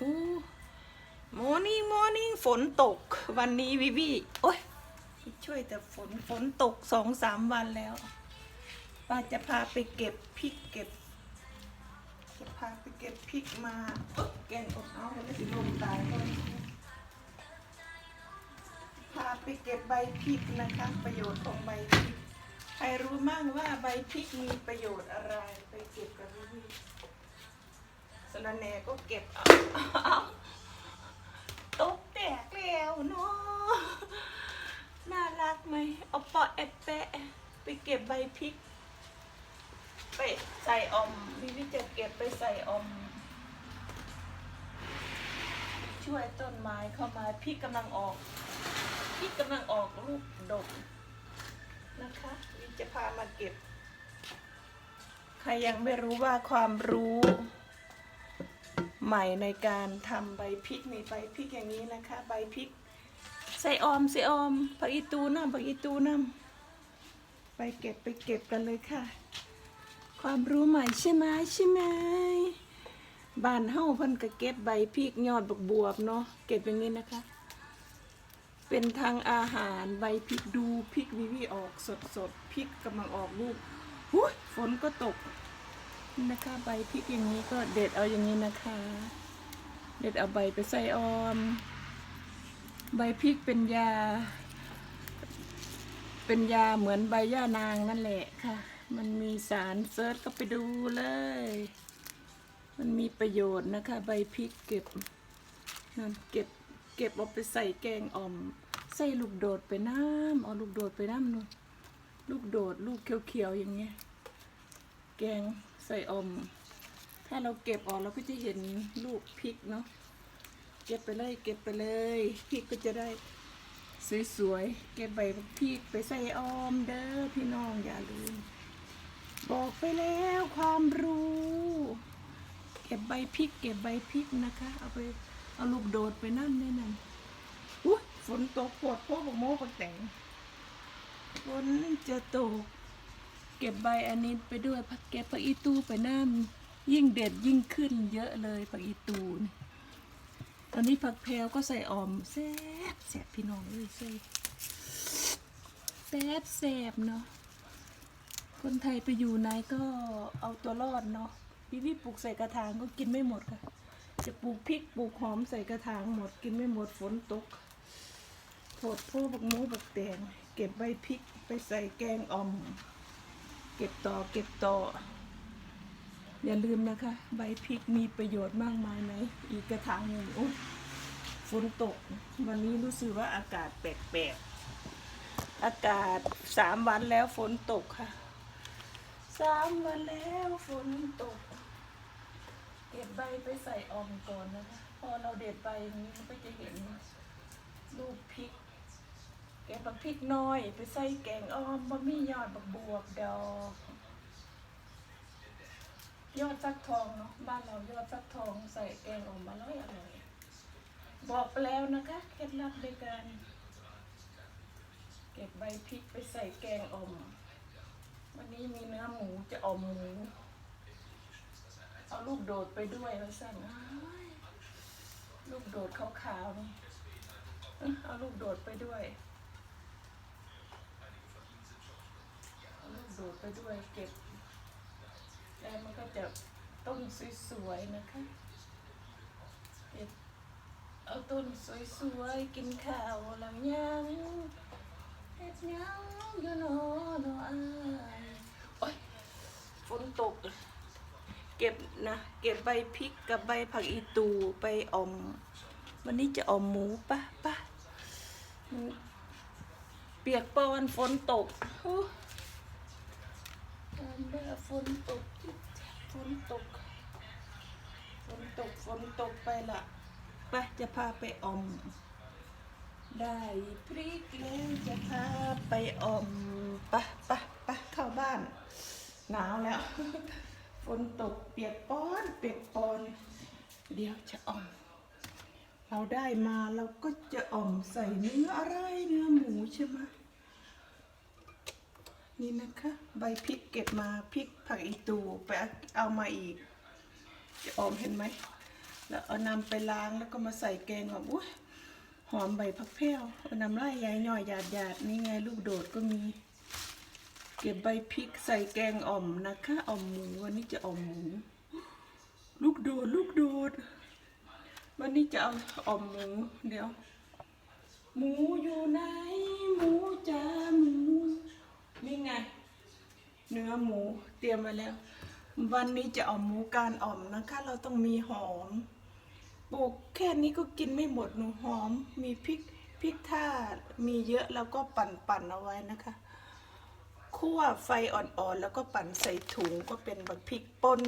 อู้มอร์นิ่งมอร์นิ่งฝนตก วันนี้วิวีโอ้ยช่วยแต่ฝนฝนตกสองสามวันแล้วป้าจะพาไปเก็บพริกเก็บ จะพาไปเก็บพริกมาปึ๊บแกงอบเอาแล้วสิลมตายก็พาไปเก็บใบพริกนะคะ ประโยชน์ของใบพริก ใครรู้มั่งว่าใบพริกมีประโยชน์อะไรไปเก็บกันวิวีะระแหน่ก็เก็บเอาเอาตกแตกแล้วเนาะน่ารักไหมเอาปาะแอบแปะไปเก็บใบพริก ไปใส่อมวิวิจะเก็บไปใส่ออม ช่วยต้นไม้เข้ามาพริกกำลังออกพริกกำลังออกลูกดกนะคะวิจะพามาเก็บ ใครยังไม่รู้ว่าความรู้ ใหม่ในการทำใบพริกมีใบพริกอย่างนี้นะคะ ใบพริกใส่ออมใส่ออมผักอีตูน้ำผักอีตูน้ำไปเก็บไปเก็บกันเลยค่ะ ความรู้ใหม่ใช่ไหมใช่ไหมบ้านเฮาเพิ่นก็เก็บใบพริกยอดบกบวบเนาะเก็บอย่างนี้นะคะ เป็นทางอาหารใบพริกดูพริกวิวีออกสดสดพริกกำลังออกลูกฝนก็ตก นะคะใบพริกอย่างนี้ก็เด็ดเอาอย่างนี้นะคะ เด็ดเอาใบไปใส่ออม ใบพริกเป็นยา เป็นยาเหมือนใบย่านางนั่นแหละค่ะ มันมีสารเซิร์ชก็ไปดูเลย มันมีประโยชน์นะคะ ใบพริกเก็บนั่นเก็บเก็บเอาไปใส่แกงอ่อม ใส่ลูกโดดไปน้ำเอาลูกโดดไปน้ำนู่นลูกโดดลูกเขียวๆอย่างเงี้ยแกง ใส่อม ถ้าเราเก็บออกเราก็จะเห็นลูกพริกเนาะ เก็บไปเลย เก็บไปเลย พริกก็จะได้สวยๆ เก็บใบพริกไปใส่ออมเด้อพี่น้องอย่าลืม บอกไปแล้วความรู้ เก็บใบพริก เก็บใบพริกนะคะ เอาไปเอาลูกโดดไปนั่นนี่นั่นอุ้ยฝนตกปวดโพกโมกแต่งฝนจะตก เก็บใบอันนี้ไปด้วยผักเก็บผักอีตูไปน้ำยิ่งเด็ดยิ่งขึ้นเยอะเลยผักอีตูนตอนนี้ผักแพรวก็ใส่ออมแซ่บแซ่บพี่น้องเอ้ยแซ่บแซ่บแซ่บเนาะคนไทยไปอยู่ไหนก็เอาตัวรอดเนาะพี่พี่ปลูกใส่กระถางก็กินไม่หมดค่ะ จะปลูกพริกปลูกหอมใส่กระถางหมดกินไม่หมดฝนตกโถดพวกบักมูบักแตงเก็บใบพริกไปใส่แกงอ่อม เก็บต่อเก็บต่อ อย่าลืมนะคะ ใบพริกมีประโยชน์มากมายไหมอีกกระถางหนึ่งโอ้ฝนตก วันนี้รู้สึกว่าอากาศแปลกๆอากาศสามวันแล้วฝนตกค่ะสามวันแล้วฝนตก เก็บใบไปใส่ออมก่อนนะคะพอเราเด็ดใบอย่างนี้มันก็จะเห็นลูกพริก แกงบักพริกน้อย ไปใส่แกงอ้อมบะมี่ยอดบักบวบดอกยอดฟักทองเนาะบ้านเรายอดฟักทองใส่แกงออกมาอร่อยอร่อยบอกไปแล้วนะคะเคล็ดลับในการเก็บใบพริกไปใส่แกงอ่อมวันนี้มีเนื้อหมูจะอ่อมหมูเอาลูกโดดไปด้วยแล้วสั่นลูกโดดขาวๆนี่เอาลูกโดดไปด้วย เอาลูกโดดไปด้วยเก็บ แล้วมันก็จะต้นสวยๆนะคะเก็บเอาต้นสวยๆกินข้าวแล้วยังเฮ็ดยังอยู่เนอเนออายโอ๊ยฝนตก เก็บนะเก็บใบพริกกับใบผักอีตูไปออมวันนี้จะออมหมูปะปะเปียกปอนฝนตกฮู้ตอน เมื่อฝนตกฝนตกฝนตกฝนตกไปละไปจะพาไปอม ได้พริกแล้วจะพาไปอมปะปะปะเข้าบ้าน หนาวแล้ว ฝนตกเปียกปอนเปียกปอนเดี๋ยวจะอม เราได้มาเราก็จะอมใส่เนื้ออะไรเนื้อหมูใช่ไหม นี่นะคะ ใบพริกเก็บมาพริกผักอีตูไปเอามาอีกจะออมเห็นไหม แล้วเอานำไปล้างแล้วก็มาใส่แกงหอมอุ้ยหอมใบพักแพ้วเอาน้ำลายายหน่อยหยาดหยาดนี่ไงลูกโดดก็มี เก็บใบพริกใส่แกงอ่อมนะคะอ่อมหมูวันนี้จะอ่อมหมูลูกโดดลูกโดด วันนี้จะเอาอ่อมหมูเดี๋ยว หมูอยู่ไหนหมูจ้าหมู เนื้อหมูเตรียมไว้แล้ว วันนี้จะเอาหมูการอ่อมนะคะ เราต้องมีหอมปลูกแค่นี้ก็กินไม่หมดหนูหอม มีพริกพริกท่ามีเยอะแล้วก็ปั่นปั่นๆเอาไว้นะคะคั่วไฟอ่อนๆแล้วก็ปั่นใส่ถุงก็เป็นแบบพริกป่น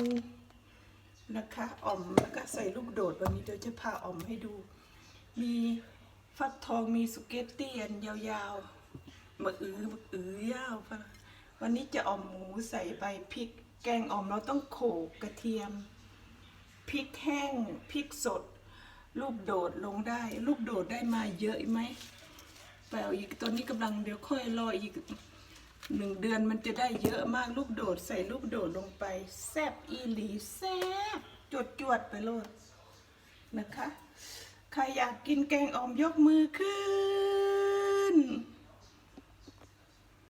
นะคะอ่อมแล้วก็ใส่ลูกโดดวันนี้เดี๋ยวจะพาอ่อมให้ดู มีฟักทองมีสุเกตตี้อันยาวๆมะอือมะอือยาวปะ วันนี้จะอ่อมหมูใส่ใบพริก แกงอ่อมเราต้องโขลกกระเทียม พริกแห้ง พริกสด ลูกโดดลงได้ ลูกโดดได้มาเยอะไหมแปลอีกตัวนี้กำลังเดี๋ยวค่อยรออีกหนึ่งเดือนมันจะได้เยอะมากลูกโดดใส่ลูกโดดลงไป แซบอีหลีแซบจวดจวดไปโลดนะคะ ใครอยากกินแกงอ่อมยกมือขึ้น